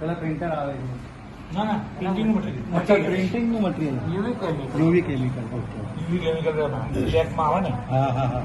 પેલા પ્રિન્ટર આવે છે. ના ના પ્રિન્ટિંગ મટીરિયલ અચ્છા પ્રિન્ટિંગનું material UV chemical UV chemical okay UV chemical આવે ને. હા હા હા.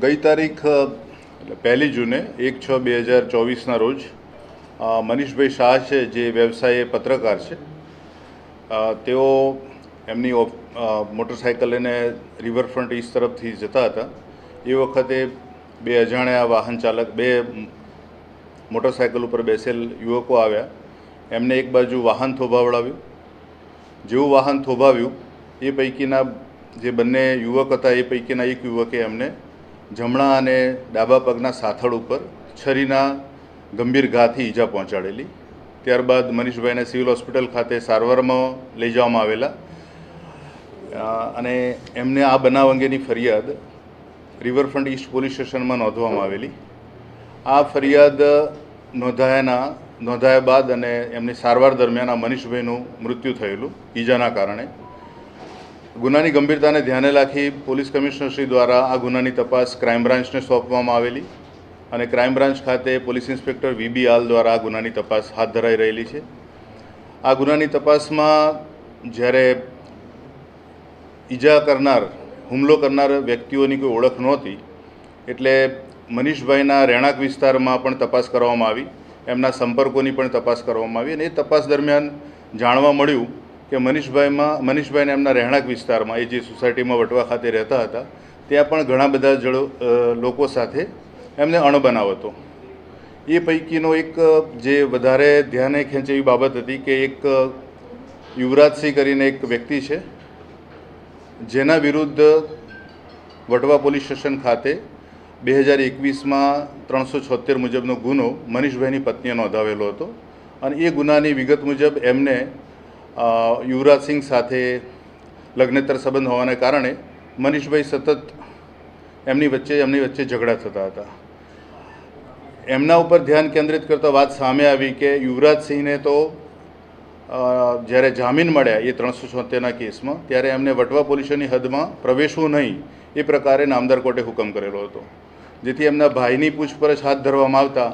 ગઈ તારીખ એટલે પહેલી જૂને, એક છ બે હજાર ચોવીસના રોજ મનીષભાઈ શાહ છે, જે વ્યવસાય પત્રકાર છે. તેઓ એમની મોટરસાયકલ લઈને રિવરફ્રન્ટ ઈસ્ટ તરફથી જતા હતા. એ વખતે બે અજાણ્યા વાહન ચાલક, બે મોટરસાયકલ ઉપર બેસેલ યુવકો આવ્યા. એમને એક બાજુ વાહન થોભાવડાવ્યું. જેવું વાહન થોભાવ્યું, એ પૈકીના જે બંને યુવક હતા, એ પૈકીના એક યુવકે એમને જમણા અને ડાબા પગના સાથળ ઉપર છરીના ગંભીર ઘાથી ઈજા પહોંચાડેલી. ત્યારબાદ મનીષભાઈને સિવિલ હોસ્પિટલ ખાતે સારવારમાં લઈ જવામાં આવેલા. અને એમને આ બનાવ અંગેની ફરિયાદ રિવરફ્રન્ટ ઈસ્ટ પોલીસ સ્ટેશનમાં નોંધવામાં આવેલી. આ ફરિયાદ નોંધાયાના, નોંધાયા બાદ અને એમની સારવાર દરમિયાન આ મનીષભાઈનું મૃત્યુ થયેલું, ઈજાના કારણે. ગુનાની ગંભીરતાને ધ્યાને રાખી પોલીસ કમિશનરશ્રી દ્વારા આ ગુનાની તપાસ ક્રાઇમ બ્રાન્ચને સોંપવામાં આવેલી અને ક્રાઇમ બ્રાન્ચ ખાતે police inspector V B Aal દ્વારા આ ગુનાની તપાસ હાથ ધરાઈ રહેલી છે. આ ગુનાની તપાસમાં જ્યારે ઈજા કરનાર, હુમલો કરનાર વ્યક્તિઓની કોઈ ઓળખ નહોતી, એટલે મનીષભાઈના રહેણાંક વિસ્તારમાં પણ તપાસ કરવામાં આવી, એમના સંપર્કોની પણ તપાસ કરવામાં આવી અને એ તપાસ દરમિયાન જાણવા મળ્યું કે મનીષભાઈમાં, મનીષભાઈને એમના રહેણાંક વિસ્તારમાં, એ જે સોસાયટીમાં વટવા ખાતે રહેતા હતા, ત્યાં પણ ઘણા બધા જળો લોકો સાથે એમને અણબનાવ હતો. એ પૈકીનો એક જે વધારે ધ્યાને ખેંચે એવી બાબત હતી કે એક યુવરાજસિંહ કરીને એક વ્યક્તિ છે, જેના વિરુદ્ધ વટવા પોલીસ સ્ટેશન ખાતે બે હજાર એકવીસમાં ત્રણસો છોતેર મુજબનો ગુનો મનીષભાઈની પત્નીએ નોંધાવેલો હતો અને એ ગુનાની વિગત મુજબ એમને યુવરાજસિંહ સાથે લગ્નેતર સંબંધ હોવાને કારણે મનીષભાઈ સતત એમની વચ્ચે એમની વચ્ચે ઝઘડા થતા હતા. એમના ઉપર ધ્યાન કેન્દ્રિત કરતા વાત સામે આવી કે યુવરાજસિંહને તો જ્યારે જામીન મળ્યા એ ત્રણસો છોતેરના કેસમાં, ત્યારે એમને વટવા પોલીસોની હદમાં પ્રવેશવું નહીં એ પ્રકારે નામદાર કોર્ટે હુકમ કરેલો હતો. જેથી એમના ભાઈની પૂછપરછ હાથ ધરવામાં આવતા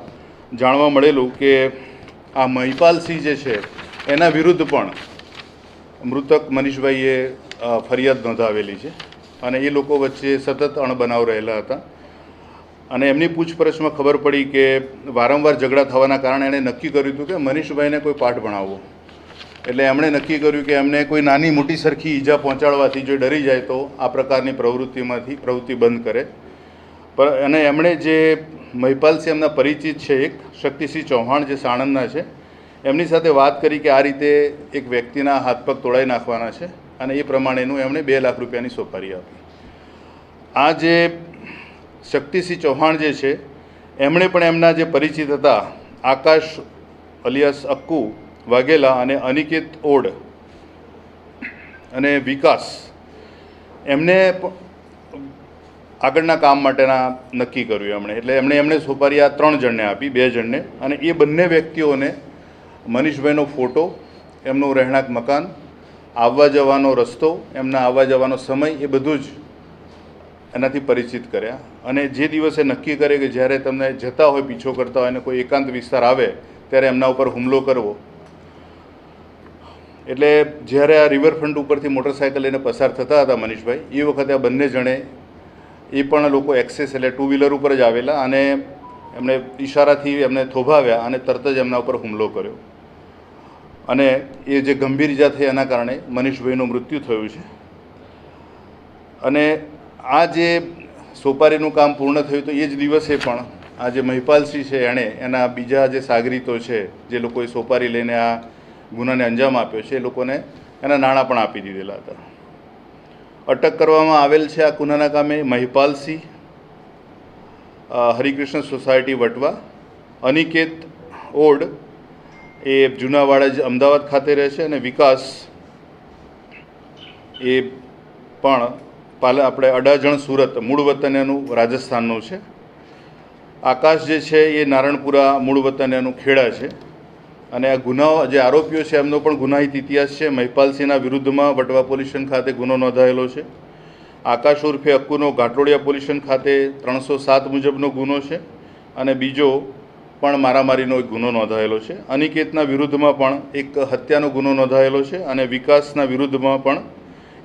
જાણવા મળેલું કે આ મહિપાલસિંહ જે છે, એના વિરુદ્ધ પણ મૃતક મનીષભાઈએ ફરિયાદ નોંધાવેલી છે અને એ લોકો વચ્ચે સતત અણબનાવ રહેલા હતા. અને એમની પૂછપરછમાં ખબર પડી કે વારંવાર ઝઘડા થવાના કારણે એણે નક્કી કર્યું હતું કે મનીષભાઈને કોઈ પાઠ ભણાવવો એટલે એમણે નક્કી કર્યું કે એમને કોઈ નાની મોટી સરખી ઈજા પહોંચાડવાથી જો ડરી જાય તો આ પ્રકારની પ્રવૃત્તિમાંથી પ્રવૃત્તિ બંધ કરે. પર અને એમણે જે મહિપાલસિંહ એમના પરિચિત છે એક, શક્તિસિંહ ચૌહાણ જે સાણંદના છે એમની સાથે વાત કરી કે આ રીતે એક વ્યક્તિના હાથ પગ તોડાઈ નાખવાના છે અને એ પ્રમાણેનું એમણે બે લાખ રૂપિયાની સોપારી આપી. આ જે શક્તિસિંહ ચૌહાણ જે છે, એમણે પણ એમના જે પરિચિત હતા, આકાશ અલિયાસ અક્કુ, વાઘેલા અને અનિકેત ઓડ અને વિકાસ, એમને આગળના કામ માટેના નક્કી કર્યું એમણે. એટલે એમણે એમણે સોપારી આ ત્રણ જણને આપી, બે જણને. અને એ બંને વ્યક્તિઓને મનીષભાઈનો ફોટો, એમનું રહેણાંક મકાન, આવવા જવાનો રસ્તો, એમના આવવા જવાનો સમય એ બધું જ એનાથી પરિચિત કર્યા. અને જે દિવસે નક્કી કરે કે જ્યારે તમને જતા હોય, પીછો કરતા હોય અને કોઈ એકાંત વિસ્તાર આવે, ત્યારે એમના ઉપર હુમલો કરવો. એટલે જ્યારે આ રિવરફ્રન્ટ ઉપરથી મોટરસાયકલ લઈને પસાર થતા હતા મનીષભાઈ, એ વખતે આ બંને જણે એ પણ લોકો એક્સેસ એટલે ટુ વ્હીલર ઉપર જ આવેલા અને એમણે ઈશારાથી એમને થોભાવ્યા અને તરત જ એમના ઉપર હુમલો કર્યો. અને એ જે ગંભીર ઇજા થઈ એના કારણે મનીષભાઈનું મૃત્યુ થયું છે. અને આ જે સોપારીનું કામ પૂર્ણ થયું તો એ જ દિવસે પણ આ જે મહિપાલસિંહ છે એણે એના બીજા જે સાગરીતો છે, જે લોકોએ સોપારી લઈને આ ગુનાને અંજામ આપ્યો છે, એ લોકોને એના નાણાં પણ આપી દીધેલા હતા. અટક કરવામાં આવેલ છે આ ગુનાના કામે મહિપાલસિંહ હરિકૃષ્ણ સોસાયટી વટવા, અનિકેત ઓડ એ જૂનાવાડા જ અમદાવાદ ખાતે રહે છે અને વિકાસ એ પણ પાલ આપણે અડાજણ સુરત, મૂળ વતન એનું રાજસ્થાનનું છે. આકાશ જે છે એ નારણપુરા મૂળ વતન એનું ખેડા છે. અને આ ગુનાઓ, જે આરોપીઓ છે, એમનો પણ ગુનાહિત ઇતિહાસ છે. મહિપાલસિંહના વિરુદ્ધમાં વટવા પોલીસ ખાતે ગુનો નોંધાયેલો છે. આકાશ ઉર્ફે અક્કુનો ઘાટલોડિયા પોલીસ ખાતે ત્રણસો સાત મુજબનો ગુનો છે. અને બીજો પણ મારામારીનો એક ગુનો નોંધાયેલો છે. અનિકેતના વિરુદ્ધમાં પણ એક હત્યાનો ગુનો નોંધાયેલો છે અને વિકાસના વિરુદ્ધમાં પણ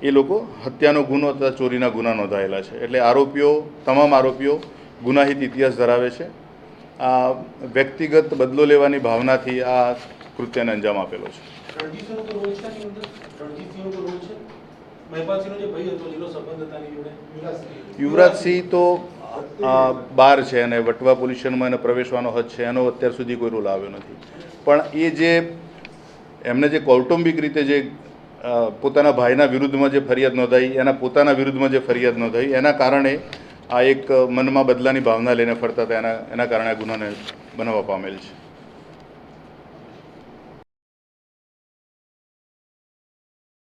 એ લોકો હત્યાનો ગુનો તથા ચોરીના ગુના નોંધાયેલા છે. એટલે આરોપીઓ તમામ આરોપીઓ ગુનાહિત ઇતિહાસ ધરાવે છે. આ વ્યક્તિગત બદલો લેવાની ભાવનાથી આ કૃત્યને અંજામ આપેલો છે. યુવરાજસિંહ તો અ, બહાર છે અને વટવા પોલ્યુશનમાં એને પ્રવેશવાનો હદ છે એનો અત્યાર સુધી કોઈ રોલ આવ્યો નથી. પણ એ જે એમને જે કૌટુંબિક રીતે જે પોતાના ભાઈના વિરુદ્ધમાં જે ફરિયાદ નોંધાઈ એના પોતાના વિરુદ્ધમાં જે ફરિયાદ નોંધાઈ એના કારણે આ એક મનમાં બદલાની ભાવના લઈને ફરતા હતા એના એના કારણે આ ગુનાને બનાવવા પામેલ છે.